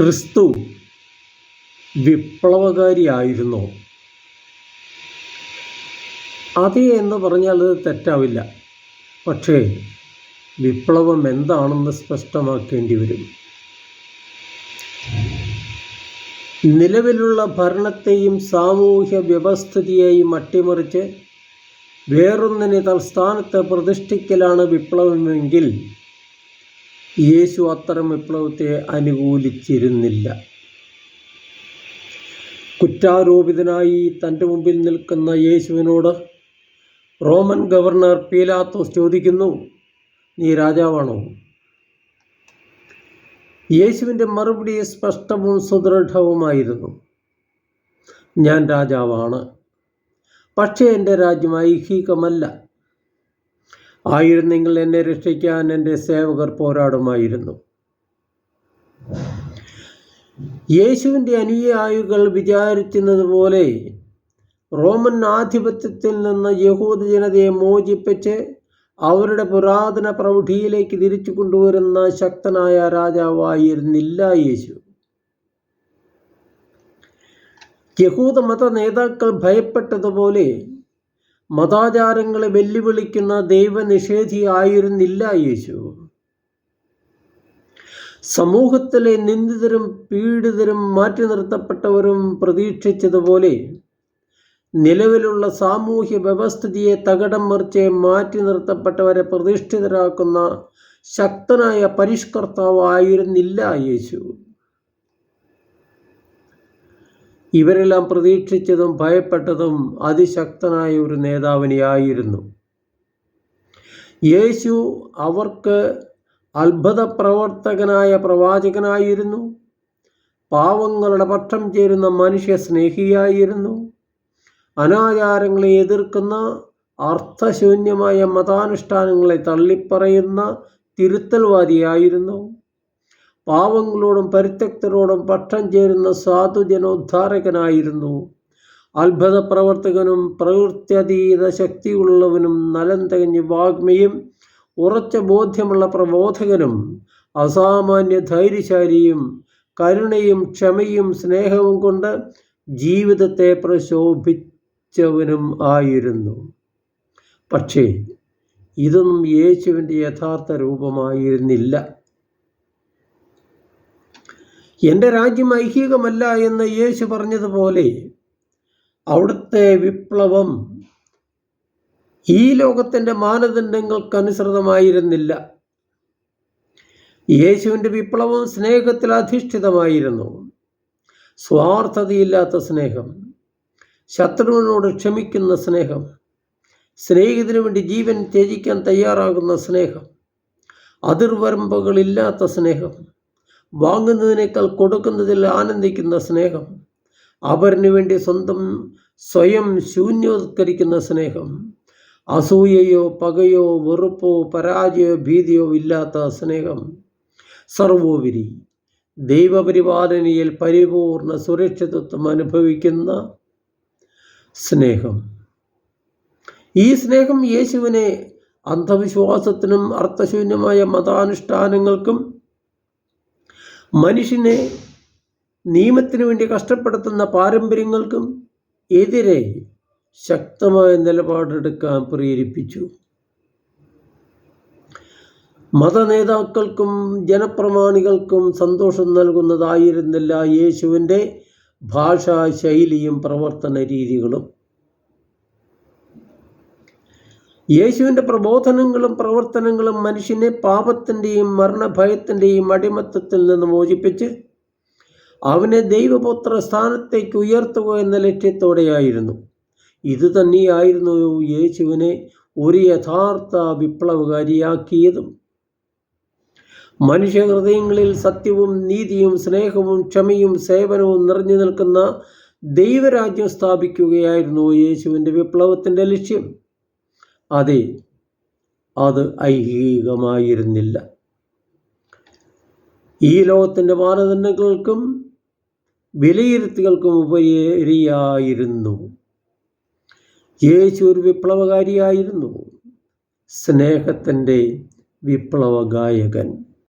ക്രിസ്തു വിപ്ലവകാരിയായിരുന്നോ? അതെ എന്ന് പറഞ്ഞാൽ അത് തെറ്റാവില്ല. പക്ഷേ വിപ്ലവം എന്താണെന്ന് സ്പഷ്ടമാക്കേണ്ടി വരും. നിലവിലുള്ള ഭരണത്തെയും സാമൂഹ്യ വ്യവസ്ഥിതിയെയും അട്ടിമറിച്ച് വേറൊന്നിനെ തൽസ്ഥാനത്ത് പ്രതിഷ്ഠിക്കലാണ് വിപ്ലവമെങ്കിൽ യേശു അത്തരം വിപ്ലവത്തെ അനുകൂലിച്ചിരുന്നില്ല. കുറ്റാരോപിതനായി തന്റെ മുമ്പിൽ നിൽക്കുന്ന യേശുവിനോട് റോമൻ ഗവർണർ പീലാത്തോസ് ചോദിക്കുന്നു നീ രാജാവാണോ? യേശുവിന്റെ മറുപടി സ്പഷ്ടവും സുദൃഢവുമായിരുന്നു. ഞാൻ രാജാവാണ്. പക്ഷേ എന്റെ രാജ്യം ഐഹികമല്ല. ആയിരുന്നെങ്കിൽ എന്നെ രക്ഷിക്കാൻ എന്റെ സേവകർ പോരാടുമായിരുന്നു. യേശുവിന്റെ അനുയായികൾ വിചാരിക്കുന്നത് പോലെ റോമൻ ആധിപത്യത്തിൽ നിന്ന് യഹൂദ ജനതയെ മോചിപ്പിച്ച് അവരുടെ പുരാതന പ്രൗഢിയിലേക്ക് തിരിച്ചു കൊണ്ടുവരുന്ന ശക്തനായ രാജാവായിരുന്നില്ല യേശു. യഹൂദ മത നേതാക്കൾ ഭയപ്പെട്ടതുപോലെ മതാചാരങ്ങളെ വെല്ലുവിളിക്കുന്ന ദൈവനിഷേധി ആയിരുന്നില്ല യേശു. സമൂഹത്തിലെ നിന്ദിതരും പീഡിതരും മാറ്റി നിർത്തപ്പെട്ടവരും പ്രതീക്ഷിച്ചതുപോലെ നിലവിലുള്ള സാമൂഹ്യ വ്യവസ്ഥിതിയെ തകടം മറിച്ച് മാറ്റി നിർത്തപ്പെട്ടവരെ പ്രതിഷ്ഠിതരാക്കുന്ന ശക്തനായ പരിഷ്കർത്താവായിരുന്നില്ല യേശു. ഇവരെല്ലാം പ്രതീക്ഷിച്ചതും ഭയപ്പെട്ടതും അതിശക്തനായ ഒരു നേതാവിനെയായിരുന്നു. യേശു അവർക്ക് അത്ഭുത പ്രവർത്തകനായ പ്രവാചകനായിരുന്നു. പാവങ്ങളുടെ പക്ഷം ചേരുന്ന മനുഷ്യ സ്നേഹിയായിരുന്നു. അനാചാരങ്ങളെ എതിർക്കുന്ന അർത്ഥശൂന്യമായ മതാനുഷ്ഠാനങ്ങളെ തള്ളിപ്പറയുന്ന തിരുത്തൽവാദിയായിരുന്നു. പാവങ്ങളോടും പരിത്യക്തരോടും പക്ഷം ചേരുന്ന സാധുജനോദ്ധാരകനായിരുന്നു. അത്ഭുത പ്രവർത്തകനും പ്രവൃത്തിയതീത ശക്തിയുള്ളവനും നലം തികഞ്ഞ വാഗ്മിയും ഉറച്ച ബോധ്യമുള്ള പ്രബോധകനും അസാമാന്യ ധൈര്യശാലിയും കരുണയും ക്ഷമയും സ്നേഹവും കൊണ്ട് ജീവിതത്തെ പ്രശോഭിച്ചവനും ആയിരുന്നു. പക്ഷേ ഇതൊന്നും യേശുവിന്റെ യഥാർത്ഥ രൂപമായിരുന്നില്ല. എന്റെ രാജ്യം ഐഹികമല്ല എന്ന് യേശു പറഞ്ഞതുപോലെ അവിടുത്തെ വിപ്ലവം ഈ ലോകത്തിന്റെ മാനദണ്ഡങ്ങൾക്കനുസൃതമായിരുന്നില്ല. യേശുവിന്റെ വിപ്ലവം സ്നേഹത്തിൽ അധിഷ്ഠിതമായിരുന്നു. സ്വാർത്ഥതയില്ലാത്ത സ്നേഹം ശത്രുവിനോട് ക്ഷമിക്കുന്ന സ്നേഹം സ്നേഹിതനു വേണ്ടി ജീവൻ ത്യജിക്കാൻ തയ്യാറാകുന്ന സ്നേഹം അതിർവരമ്പുകളില്ലാത്ത സ്നേഹം വാങ്ങുന്നതിനേക്കാൾ കൊടുക്കുന്നതിൽ ആനന്ദിക്കുന്ന സ്നേഹം അവരിന് വേണ്ടി സ്വന്തം സ്വയം ശൂന്യവത്കരിക്കുന്ന സ്നേഹം അസൂയയോ പകയോ വെറുപ്പോ പരാജയോ ഭീതിയോ ഇല്ലാത്ത സ്നേഹം. സർവോപരി ദൈവപരിപാലനയിൽ പരിപൂർണ സുരക്ഷിതത്വം അനുഭവിക്കുന്ന സ്നേഹം. ഈ സ്നേഹം യേശുവിനെ അന്ധവിശ്വാസത്തിനും അർത്ഥശൂന്യമായ മതാനുഷ്ഠാനങ്ങൾക്കും മനുഷ്യനെ നിയമത്തിനു വേണ്ടി കഷ്ടപ്പെടുത്തുന്ന പാരമ്പര്യങ്ങൾക്കും എതിരെ ശക്തമായ നിലപാടെടുക്കാൻ പ്രേരിപ്പിച്ചു. മതനേതാക്കൾക്കും ജനപ്രമാണികൾക്കും സന്തോഷം നൽകുന്നതായിരുന്നില്ല യേശുവിന്റെ ഭാഷാ ശൈലിയും പ്രവർത്തന രീതികളും. യേശുവിന്റെ പ്രബോധനങ്ങളും പ്രവർത്തനങ്ങളും മനുഷ്യനെ പാപത്തിന്റെയും മരണഭയത്തിന്റെയും അടിമത്തത്തിൽ നിന്ന് മോചിപ്പിച്ച് അവനെ ദൈവപുത്ര സ്ഥാനത്തേക്ക് ഉയർത്തുക എന്ന ലക്ഷ്യത്തോടെയായിരുന്നു. ഇത് തന്നെയായിരുന്നു യേശുവിനെ ഒരു യഥാർത്ഥ വിപ്ലവകാരിയാക്കിയതും. മനുഷ്യ ഹൃദയങ്ങളിൽ സത്യവും നീതിയും സ്നേഹവും ക്ഷമയും സേവനവും നിറഞ്ഞു നിൽക്കുന്ന ദൈവരാജ്യം സ്ഥാപിക്കുകയായിരുന്നു യേശുവിന്റെ വിപ്ലവത്തിന്റെ ലക്ഷ്യം. അതെ അത് ഐഹികമായിരുന്നില്ല. ഈ ലോകത്തിന്റെ മാനദണ്ഡങ്ങൾക്കും വിലയിരുത്തുകൾക്കും ഉപരിയായിരുന്നു. യേശു ഒരു വിപ്ലവകാരിയായിരുന്നു. സ്നേഹത്തിന്റെ വിപ്ലവഗായകൻ.